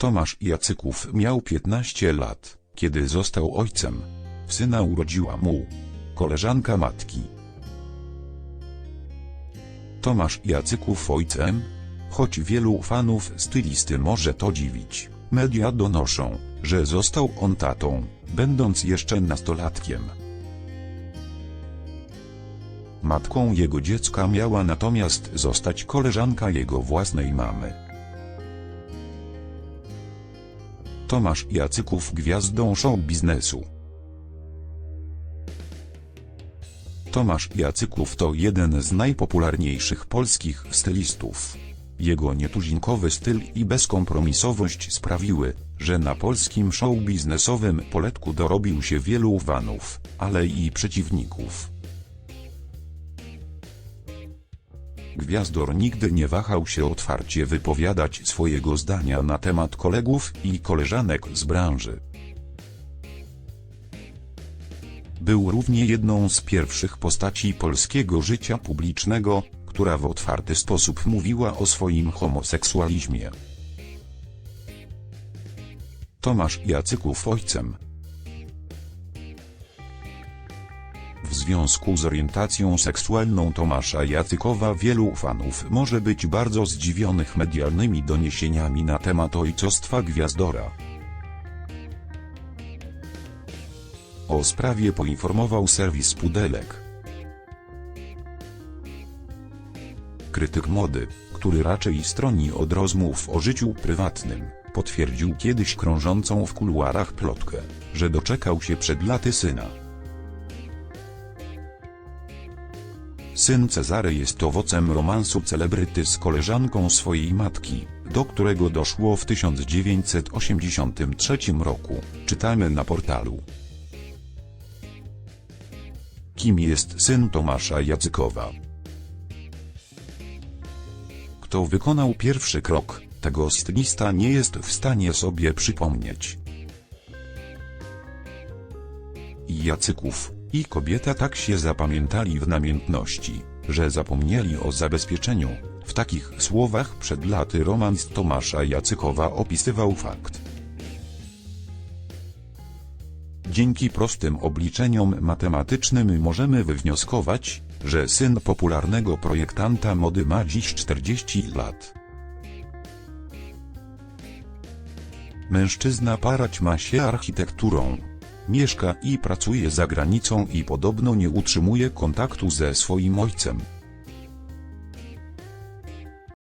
Tomasz Jacyków miał 15 lat, kiedy został ojcem. Syna urodziła mu koleżanka matki. Tomasz Jacyków ojcem? Choć wielu fanów stylisty może to dziwić, media donoszą, że został on tatą, będąc jeszcze nastolatkiem. Matką jego dziecka miała natomiast zostać koleżanka jego własnej mamy. Tomasz Jacyków gwiazdą show biznesu. Tomasz Jacyków to jeden z najpopularniejszych polskich stylistów. Jego nietuzinkowy styl i bezkompromisowość sprawiły, że na polskim show biznesowym poletku dorobił się wielu fanów, ale i przeciwników. Gwiazdor nigdy nie wahał się otwarcie wypowiadać swojego zdania na temat kolegów i koleżanek z branży. Był równie jedną z pierwszych postaci polskiego życia publicznego, która w otwarty sposób mówiła o swoim homoseksualizmie. Tomasz Jacyków ojcem. Związku z orientacją seksualną Tomasza Jacykowa wielu fanów może być bardzo zdziwionych medialnymi doniesieniami na temat ojcostwa Gwiazdora. O sprawie poinformował serwis Pudelek. Krytyk mody, który raczej stroni od rozmów o życiu prywatnym, potwierdził kiedyś krążącą w kuluarach plotkę, że doczekał się przed laty syna. Syn Cezary jest owocem romansu celebryty z koleżanką swojej matki, do którego doszło w 1983 roku, czytamy na portalu. Kim jest syn Tomasza Jacykowa? Kto wykonał pierwszy krok, tego stylista nie jest w stanie sobie przypomnieć. Jacyków, i kobieta tak się zapamiętali w namiętności, że zapomnieli o zabezpieczeniu. W takich słowach przed laty romans Tomasza Jacykowa opisywał fakt. Dzięki prostym obliczeniom matematycznym możemy wywnioskować, że syn popularnego projektanta mody ma dziś 40 lat. Mężczyzna parać ma się architekturą. Mieszka i pracuje za granicą i podobno nie utrzymuje kontaktu ze swoim ojcem.